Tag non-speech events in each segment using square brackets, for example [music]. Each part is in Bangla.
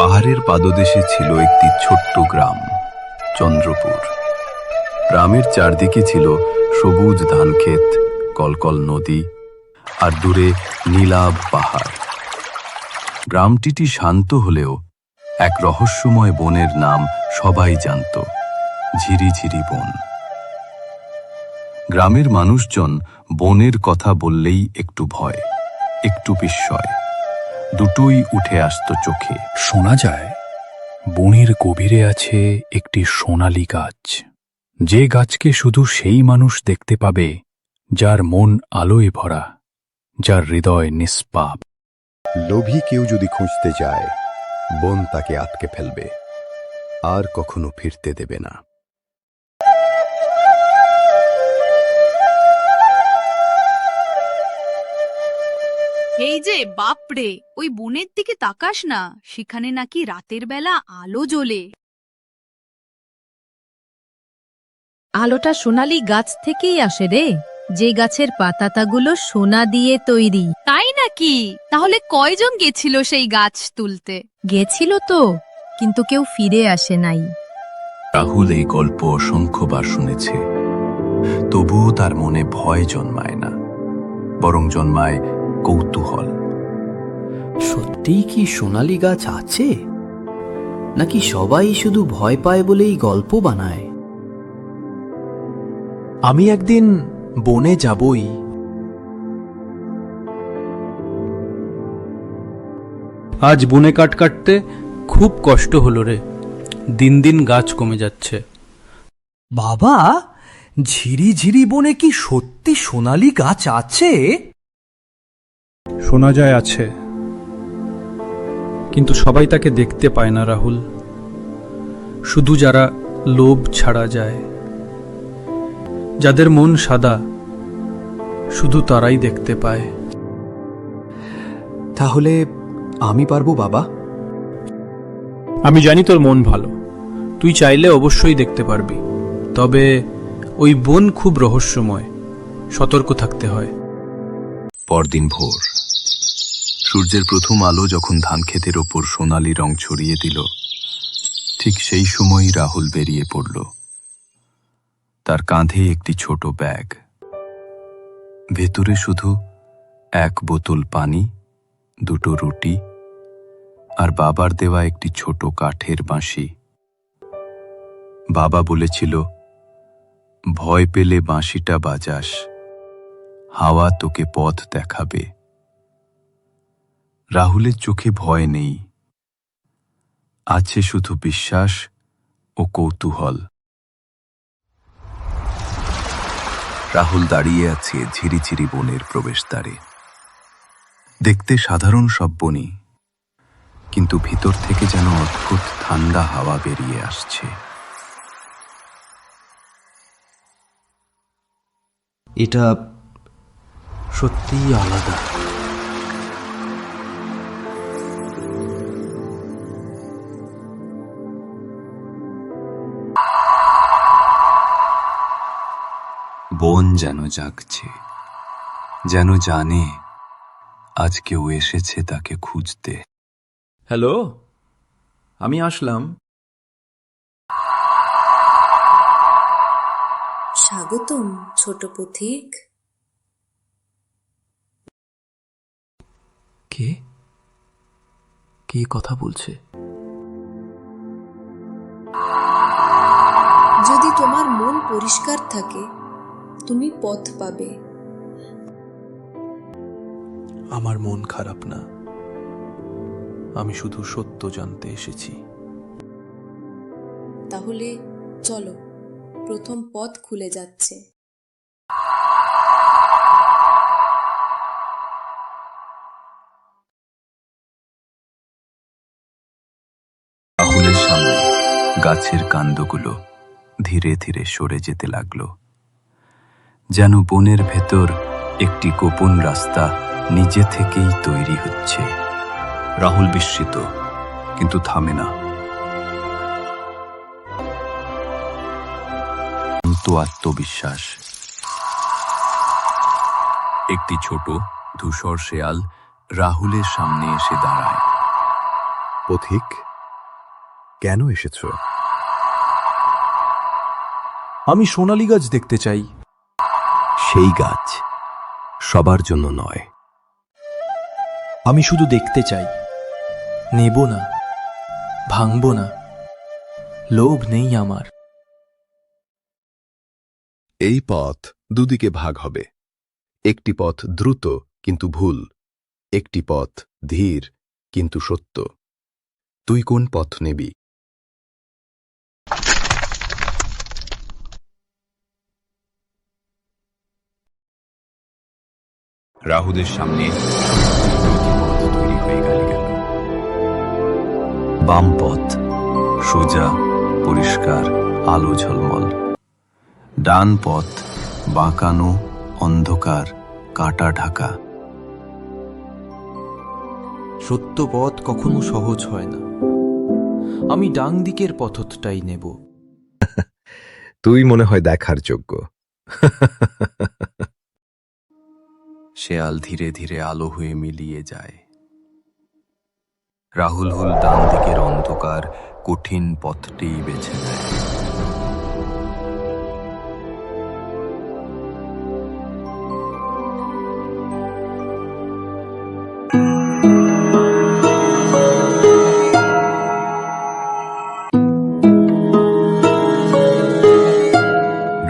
পাহাড়ের পাদদেশে ছিল একটি ছোট্ট গ্রাম, চন্দ্রপুর। গ্রামের চারদিকে ছিল সবুজ ধানক্ষেত, কলকল নদী আর দূরে নীলাভ পাহাড়। গ্রামটিটি শান্ত হলেও এক রহস্যময় বনের নাম সবাই জানত ঝিরিঝিরি বন। গ্রামের মানুষজন বনের কথা বললেই একটু ভয়, একটু বিস্ময়। দুটোই উঠে আসতো চোখে। শোনা যায় বনের গভীরে আছে একটি সোনালি গাছ। যে গাছকে শুধু সেই মানুষ দেখতে পাবে যার মন আলোয় ভরা যার হৃদয় নিষ্পাপ। লোভী কেউ যদি খুঁজতে যায় বন তাকে আটকে ফেলবে আর কখনো ফিরতে দেবে না। যে বাপরে ওই বনের দিকে তাকাস না সেখানে নাকি রাতের বেলা আলো জ্বলে। আলোটা সোনালি গাছ থেকেই আসে রে। যে গাছের পাতাতাগুলো সোনা দিয়ে তৈরি। তাই নাকি? তাহলে কয়জন গেছিল সেই গাছ তুলতে? গেছিল তো কিন্তু কেউ ফিরে আসে নাই। রাহুল এই গল্প অসংখ্যবার শুনেছে। তবুও তার মনে ভয় জন্মায় না। বরং জন্মায় কৌতূহল। সত্যিই কি সোনালী গাছ আছে? নাকি সবাই শুধু ভয় পায় বলেই গল্প বানায়? আমি একদিন বনে যাবই। আজ বনে কাট কাটতে খুব কষ্ট হলো রে। দিন দিন গাছ কমে যাচ্ছে। বাবা ঝিরিঝিরি বনে কি সত্যি সোনালী গাছ আছে? শোনা যায় আছে। কিন্তু সবাই তাকে দেখতে পায় না রাহুল। শুধু যারা লোভ ছাড়া যায়। যাদের মন সাদা শুধু তারাই দেখতে পায়। তাহলে আমি পারব বাবা? আমি জানি তোর মন ভালো। তুই চাইলে অবশ্যই দেখতে পারবি। তবে ওই বন খুব রহস্যময়। সতর্ক থাকতে হয়। পরদিন ভোর। সূর্যের প্রথম আলো যখন ধান ধানক্ষেতের ওপর সোনালি রং ছড়িয়ে দিল, ঠিক সেই সময়ই রাহুল বেরিয়ে পড়ল। তার কাঁধে একটি ছোট ব্যাগ। ভেতরে শুধু এক বোতল পানি, দুটো রুটি আর বাবার দেওয়া একটি ছোট কাঠের বাঁশি। বাবা বলেছিল, ভয় পেলে বাঁশিটা বাজাস, হাওয়া তোকে পথ দেখাবে। রাহুলের চোখে ভয় নেই। আছে শুধু বিশ্বাস ও কৌতূহল। রাহুল দাঁড়িয়ে আছে ঝিরিঝিরি বনের প্রবেশদ্বারে। দেখতে সাধারণ সব বনই কিন্তু ভিতর থেকে যেন অদ্ভুত ঠান্ডা হাওয়া বেরিয়ে আসছে। এটা সত্যিই আলাদা। বন যেন জাগছে যেন জানে আজ কেউ এসেছে তাকে খুঁজতে। হ্যালো আমি আসলাম। স্বাগতম ছোট পথিক। কে? কে কথা বলছে? যদি তোমার মন পরিষ্কার থাকে তুমি পথ পাবে। আমার মন খারাপ না। আমি শুধু সত্য জানতে এসেছি। তাহলে চলো প্রথম পথ খুলে যাচ্ছে। রাহুলের সামনে গাছের কাণ্ডগুলো ধীরে ধীরে সরে যেতে লাগল। যেন বনের ভেতর একটি গোপন রাস্তা নিজে থেকেই তৈরি হচ্ছে। রাহুল বিস্মিত কিন্তু থামে না। শান্ত আত্মবিশ্বাস। একটি ছোট ধূসর শেয়াল রাহুলের সামনে এসে দাঁড়ায়। পথিক কেন এসেছ? আমি সোনালী গাছ দেখতে চাই। সেই গাছ সবার জন্য নয়। আমি শুধু দেখতে চাই। নেব না। ভাঙব না। লোভ নেই আমার। এই পথ দুদিকে ভাগ হবে। একটি পথ দ্রুত কিন্তু ভুল। একটি পথ ধীর কিন্তু সত্য। তুই কোন পথ নেবি? রাহুলের সামনে তৈরি হয়ে গেল গেল। বাম পথ সোজা পরিষ্কার আলো ঝলমল। ডান পথ বাঁকানো অন্ধকার কাটা ঢাকা। সত্য পথ কখনো সহজ হয় না। আমি ডাং দিকের পথটাই নেব। [laughs] তুই মনে হয় দেখার যোগ্য। [laughs] শেয়াল ধীরে ধীরে আলো হয়ে মিলিয়ে যায়। রাহুল হুল ডান দিকের অন্ধকার, কঠিন পথটিই বেছে নেয়।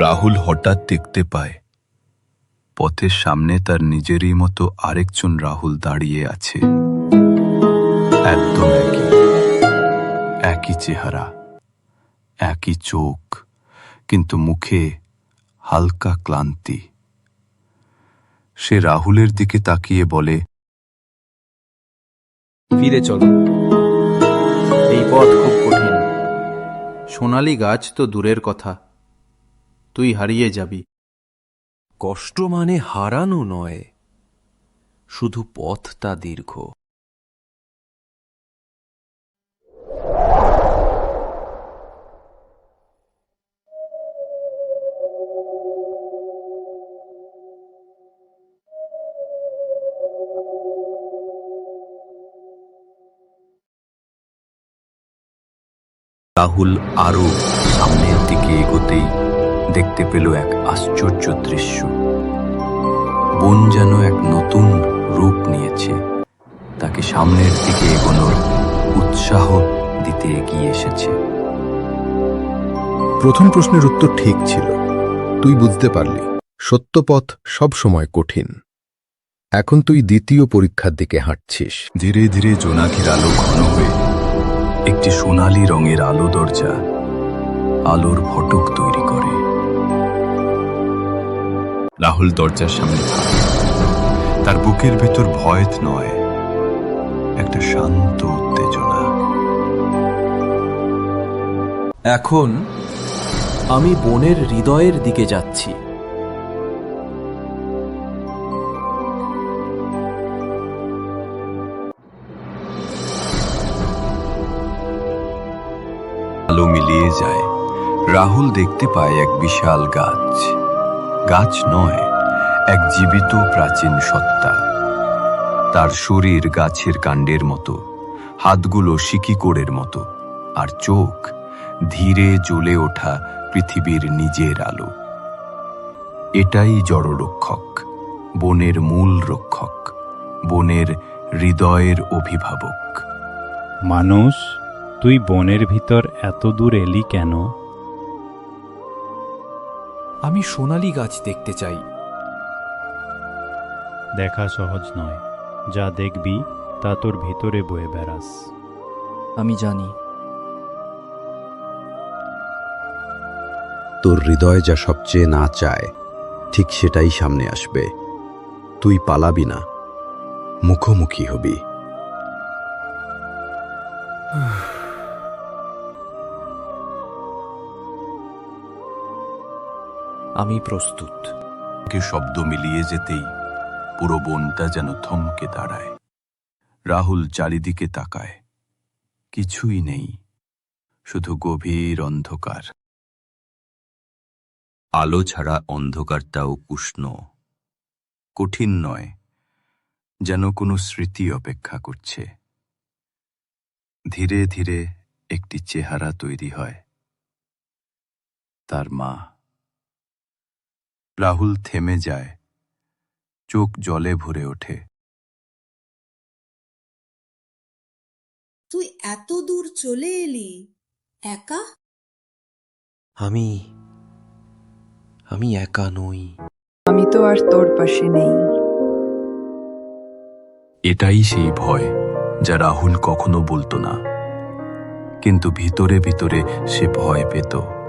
রাহুল হঠাৎ দেখতে পায় পথের সামনে তার নিজেরই মতো আরেকজন রাহুল দাঁড়িয়ে আছে। একদম একই। একই চেহারা, একই চোখ, কিন্তু মুখে হালকা ক্লান্তি। সে রাহুলের দিকে তাকিয়ে বলে, ফিরে চলো। এই পথ খুব কঠিন। সোনালী গাছ তো দূরের কথা। তুই হারিয়ে যাবি। কষ্ট মানে হারানো নয় শুধু পথটা দীর্ঘ। রাহুল আরও সামনের দিকে এগোতেই দেখতে পেল এক আশ্চর্য দৃশ্য। বন যেন এক নতুন রূপ নিয়েছে। তাকে সামনের দিকে এগোনোর উৎসাহ দিতে এগিয়ে এসেছে। প্রথম প্রশ্নের উত্তর ঠিক ছিল। তুই বুঝতে পারলি সত্যপথ সবসময় কঠিন। এখন তুই দ্বিতীয় পরীক্ষার দিকে হাঁটছিস। ধীরে ধীরে জোনাকির আলো ঘন হয়ে একটি সোনালী রঙের আলো দরজা আলোর ফটক তৈরি করে। রাহুল দরজার সামনে তার বুকের ভেতর ভয় নয় একটা শান্ত উত্তেজনা। এখন আমি বনের হৃদয়ের দিকে যাচ্ছি। আলো মিলিয়ে যায়। রাহুল দেখতে পায় এক বিশাল গাছ। গাছ নয়, এক জীবিত প্রাচীন সত্তা। তার শরীর গাছের কাণ্ডের মতো, হাতগুলো শিকিকোড়ের মতো, আর চোখ ধীরে জ্বলে ওঠা পৃথিবীর নিজের আলো। এটাই জড়রক্ষক, বনের মূল রক্ষক, বনের হৃদয়ের অভিভাবক। মানুষ, তুই বনের ভিতর এত দূর এলি কেন? আমি সোনালী গাছ দেখতে চাই। দেখা সহজ নয়। যা দেখবি তা তোর ভিতরে বয়ে বেড়াস। আমি জানি। তোর হৃদয় যা সবচেয়ে না চায় ঠিক সেটাই সামনে আসবে। তুই পালাবি না। মুখোমুখি হবি। আমি প্রস্তুত। কে শব্দ মিলিয়ে যেতেই পুরো বনটা যেন থমকে দাঁড়ায়। রাহুল চারিদিকে তাকায়। কিছুই নেই। শুধু গভীর অন্ধকার। আলো ছাড়া অন্ধকারটাও উষ্ণ। কঠিন নয়, যেন কোনো স্মৃতি অপেক্ষা করছে। ধীরে ধীরে একটি চেহারা তৈরি হয়। তার মা। রাহুল থেমে যায়। চোখ জলে ভরে ওঠে। তুই এত দূর চলে এলি একা? আমি আমি একা নই। আমি তো আর তোর পাশে নেই। এটাই সেই ভয় যা রাহুল কখনো বলতো না। কিন্তু ভিতরে ভিতরে সে ভয় পেত।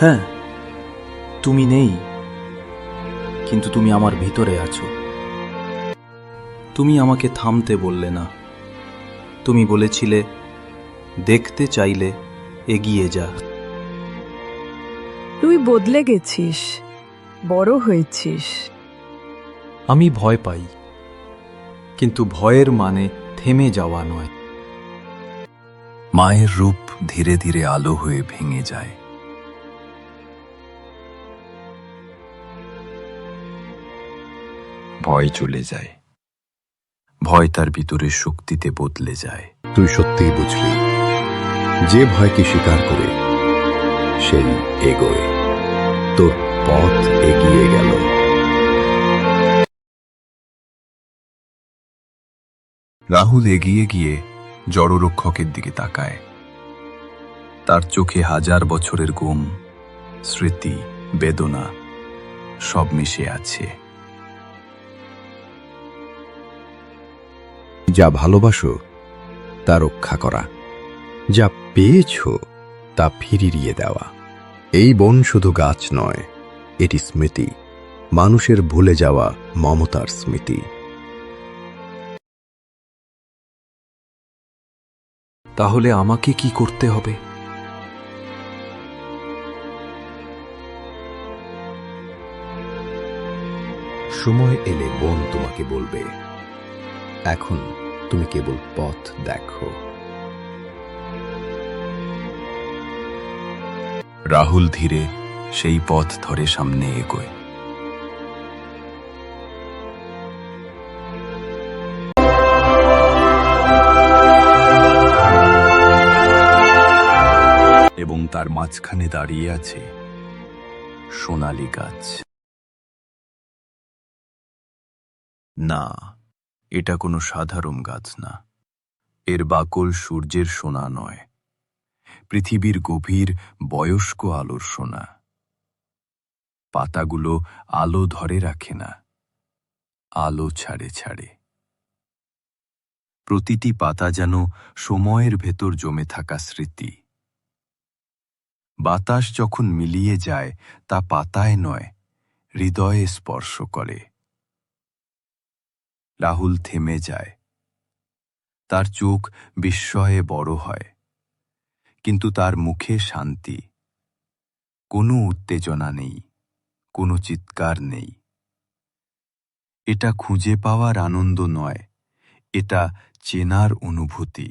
হ্যাঁ তুমি নেই কিন্তু তুমি আমার ভিতরে আছো। তুমি আমাকে থামতে বললে না। তুমি বলেছিলে দেখতে চাইলে এগিয়ে যা। তুই বদলে গেছিস বড় হয়েছিস। আমি ভয় পাই কিন্তু ভয়ের মানে থেমে যাওয়া নয়। মায়ের রূপ ধীরে ধীরে আলো হয়ে ভেঙে যায়। ভয় চলে যায়। ভয় তার ভিতরে শক্তিতে বদলে যায়। তুই সত্যিই বুঝলি যে ভয়কে স্বীকার করে সেই এগোয়। তোর পথ এগিয়ে গেল। রাহুল এগিয়ে গিয়ে জড়রক্ষকের দিকে তাকায়। তার চোখে হাজার বছরের ঘুম স্মৃতি বেদনা সব মিশে আছে। যা ভালোবাসো, তা রক্ষা করা। যা পেয়েছ, তা ফিরিয়ে দেওয়া। এই বন শুধু গাছ নয়, এটি স্মৃতি। মানুষের ভুলে যাওয়া মমতার স্মৃতি। তাহলে আমাকে কি করতে হবে? সময় এলে বন তোমাকে বলবে। এখন তুমি কেবল পথ দেখো। রাহুল ধীরে সেই পথ ধরে সামনে এগোয়। এবং তার মাঝখানে দাঁড়িয়ে আছে সোনালী গাছ। না এটা কোনো সাধারণ গাছ না। এর বাকল সূর্যের সোনা নয়। পৃথিবীর গভীর বয়স্ক আলোর সোনা। পাতাগুলো আলো ধরে রাখে না। আলো ছাড়ে ছাড়ে। প্রতিটি পাতা যেন সময়ের ভেতর জমে থাকা স্মৃতি। বাতাস যখন মিলিয়ে যায়, তা পাতায় নয়, হৃদয়ে স্পর্শ করে। রাহুল থেমে যায়। তার চোখ বিস্ময়ে বড় হয়, কিন্তু তার মুখে শান্তি। কোনো উত্তেজনা নেই, কোনো চিৎকার নেই। এটা খুঁজে পাওয়ার আনন্দ নয়, এটা চেনার অনুভূতি।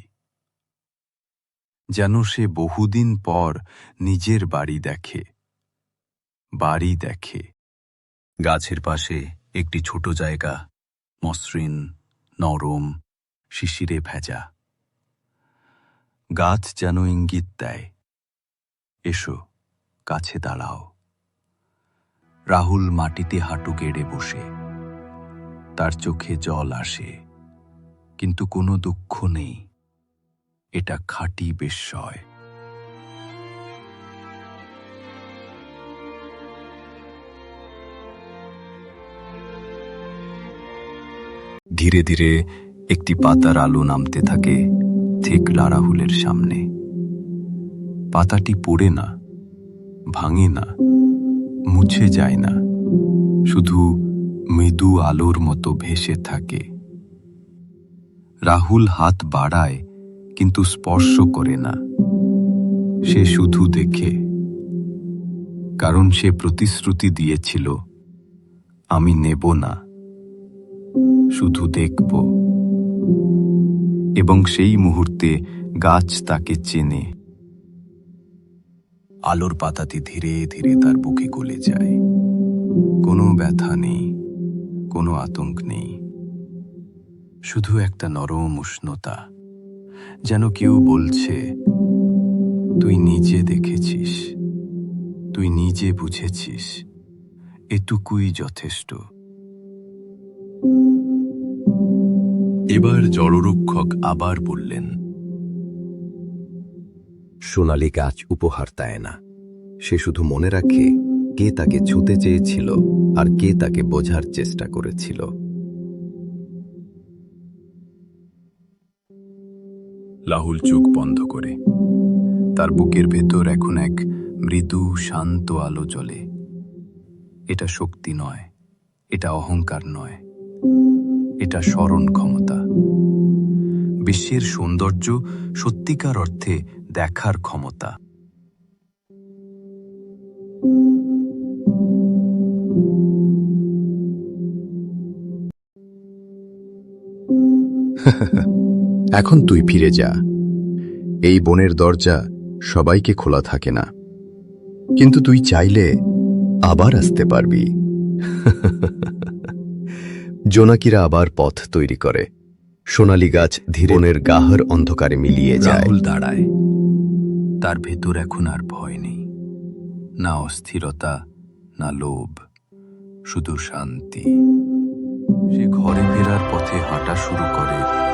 যেন সে বহুদিন পর নিজের বাড়ি দেখে বাড়ি দেখে। গাছের পাশে একটি ছোট জায়গা মসৃণ, নরম, শিশিরে ভেজা। গাছ যেন ইঙ্গিত দেয়। এসো, কাছে দাঁড়াও। রাহুল মাটিতে হাঁটু গেড়ে বসে। তার চোখে জল আসে, কিন্তু কোনো দুঃখ নেই। এটা খাঁটি বিস্ময়। ধীরে ধীরে একটি পাতার আলো নামতে থাকে ঠিক রাহুলের সামনে। পাতাটি পড়ে না, ভাঙে না, মুছে যায় না, শুধু মৃদু আলোর মতো ভেসে থাকে। রাহুল হাত বাড়ায়, কিন্তু স্পর্শ করে না। সে শুধু দেখে, কারণ সে প্রতিশ্রুতি দিয়েছিল, আমি নেব না। শুধু দেখব। এবং সেই মুহূর্তে গাছ তাকে চেনে। আলোর পাতাটি ধীরে ধীরে তার বুকে গলে যায়। কোনো ব্যথা নেই, কোনো আতঙ্ক নেই। শুধু একটা নরম উষ্ণতা, যেন কেউ বলছে, তুই নিজে দেখেছিস, তুই নিজে বুঝেছিস, এটুকুই যথেষ্ট। এবার জড়রক্ষক আবার বললেন সোনালি গাছ উপহার দেয় না। সে শুধু মনে রাখে কে তাকে ছুতে চেয়েছিল আর কে তাকে বোঝার চেষ্টা করেছিল। লাহুল চোখ বন্ধ করে। তার বুকের ভেতর এখন এক মৃদু শান্ত আলো জ্বলে। এটা শক্তি নয় এটা অহংকার নয়। এটা স্মরণ ক্ষমতা। বিশ্বের সৌন্দর্য সত্যিকার অর্থে দেখার ক্ষমতা। [laughs] এখন তুই ফিরে যা। এই বনের দরজা সবাইকে খোলা থাকে না। কিন্তু তুই চাইলে আবার আসতে পারবি। [laughs] জোনাকিরা আবার পথ তৈরি করে। সোনালি গাছ ধীরনের গাহর অন্ধকারে মিলিয়ে যায়। দাঁড়ায়। তার ভেতর এখন আর ভয় নেই। না অস্থিরতা, না লোভ, শুধু শান্তি। সে ঘরে ফেরার পথে হাঁটা শুরু করে।